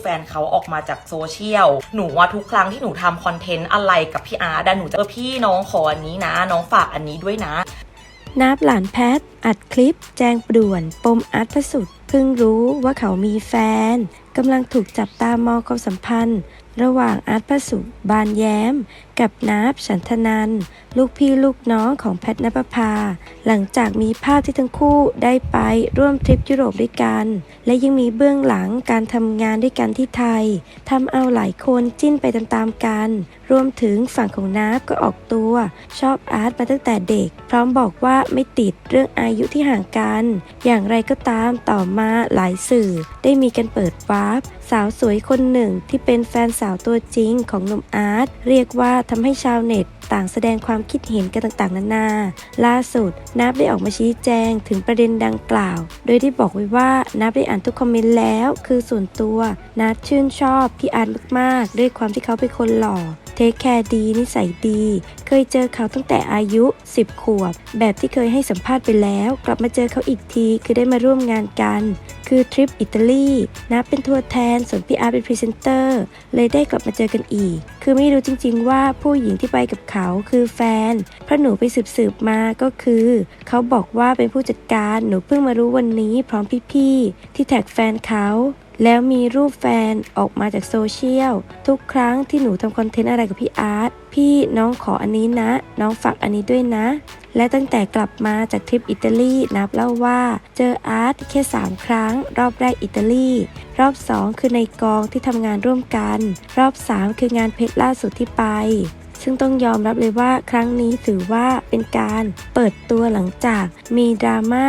แฟนเขาออกมาจากโซเชียล หนูว่าทุกครั้งที่หนูทำคอนเทนต์อะไรกับพี่อาร์ดหนูจะเออพี่น้องขออันนี้นะ น้องฝากอันนี้ด้วยนะ นับหลานแพท อัดคลิป แจ้งป่วน ปมอาร์ตพสุดเพิ่งรู้ว่าเขามีแฟน กำลังถูกจับตามองความสัมพันธ์ ระหว่างอาร์ตพระสุบานแย้ม กับนับฉันทนัน ลูกพี่ลูกน้องของแพทนปภาหลังจากมีภาพที่ทั้งคู่ได้ไปร่วมทริปยุโรปด้วยกัน และยังมีเบื้องหลังการทำงานด้วยกันที่ไทยทำเอาหลายคนจิ้นไปตามๆกัน รวมถึงฝั่งของนับก็ออกตัว ชอบอาร์ตมาตั้งแต่เด็ก พร้อมบอกว่าไม่ติดเรื่องอายุที่ห่างกัน อย่างไรก็ตามต่อมาหลายสื่อได้มีการเปิดวาาฟ สาวสวยคนหนึ่งที่เป็นแฟนสาวตัวจริงของหนุ่มอาร์ตเรียกว่าทำให้ชาวเน็ต ต่างแสดงความคิดเห็นกันต่างๆ นานา ล่าสุดนับได้ออกมาชี้แจงถึงประเด็นดังกล่าว โดยที่บอกไว้ว่านับได้อ่านทุกคอมเมนต์แล้ว คือส่วนตัวนับชื่นชอบพี่อาร์ตมากๆ ด้วยความที่เขาเป็นคนหล่อเทคแคร์ดีนิสัยดี เคยเจอเขาตั้งแต่อายุ 10 ขวบ แบบที่เคยให้สัมภาษณ์ไปแล้ว กลับมาเจอเขาอีกทีคือได้มาร่วมงานกัน คือทริปอิตาลีนับเป็นทัวร์แทน ส่วนพี่อาร์ตเป็นพรีเซนเตอร์ เลยได้กลับมาเจอกันอีก คือไม่รู้จริงๆว่าผู้หญิงที่ไปกับเขาาคือแฟน เพราะหนูไปสืบๆมาก็คือ เขาบอกว่าเป็นผู้จัดการหนูเพิ่งมารู้วันนี้พร้อมพี่ๆที่แท็กแฟนเขาแล้วมีรูปแฟนออกมาจากโซเชียลทุกครั้งที่หนูทำคอนเทนต์อะไรกับพี่อาร์ตพี่น้องขออันนี้นะ น้องฝากอันนี้ด้วยนะ และตั้งแต่กลับมาจากทริปอิตาลีนับเล่าว่า เจออาร์ตแค่ 3 ครั้ง รอบแรกอิตาลีรอบ 2 คือในกองที่ทำงานร่วมกัน รอบ 3 คืองานเพชรล่าสุดที่ไป ซึ่งต้องยอมรับเลยว่าครั้งนี้ถือว่าเป็นการเปิดตัวหลังจากมีดราม่า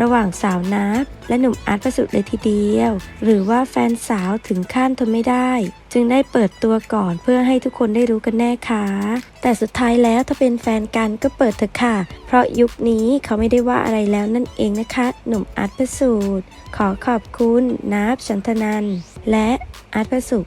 ระหว่างสาวนับและหนุ่มอาร์ตประสุดเลยทีเดียว หรือว่าแฟนสาวถึงขั้นทนไม่ได้ จึงได้เปิดตัวก่อนเพื่อให้ทุกคนได้รู้กันแน่ค่ะแต่สุดท้ายแล้วถ้าเป็นแฟนกันก็เปิดเถอะค่ะ เพราะยุคนี้เขาไม่ได้ว่าอะไรแล้วนั่นเองนะคะ หนุ่มอาร์ตประสูตรขอขอบคุณนับฉันทนันและอาร์ตประสุข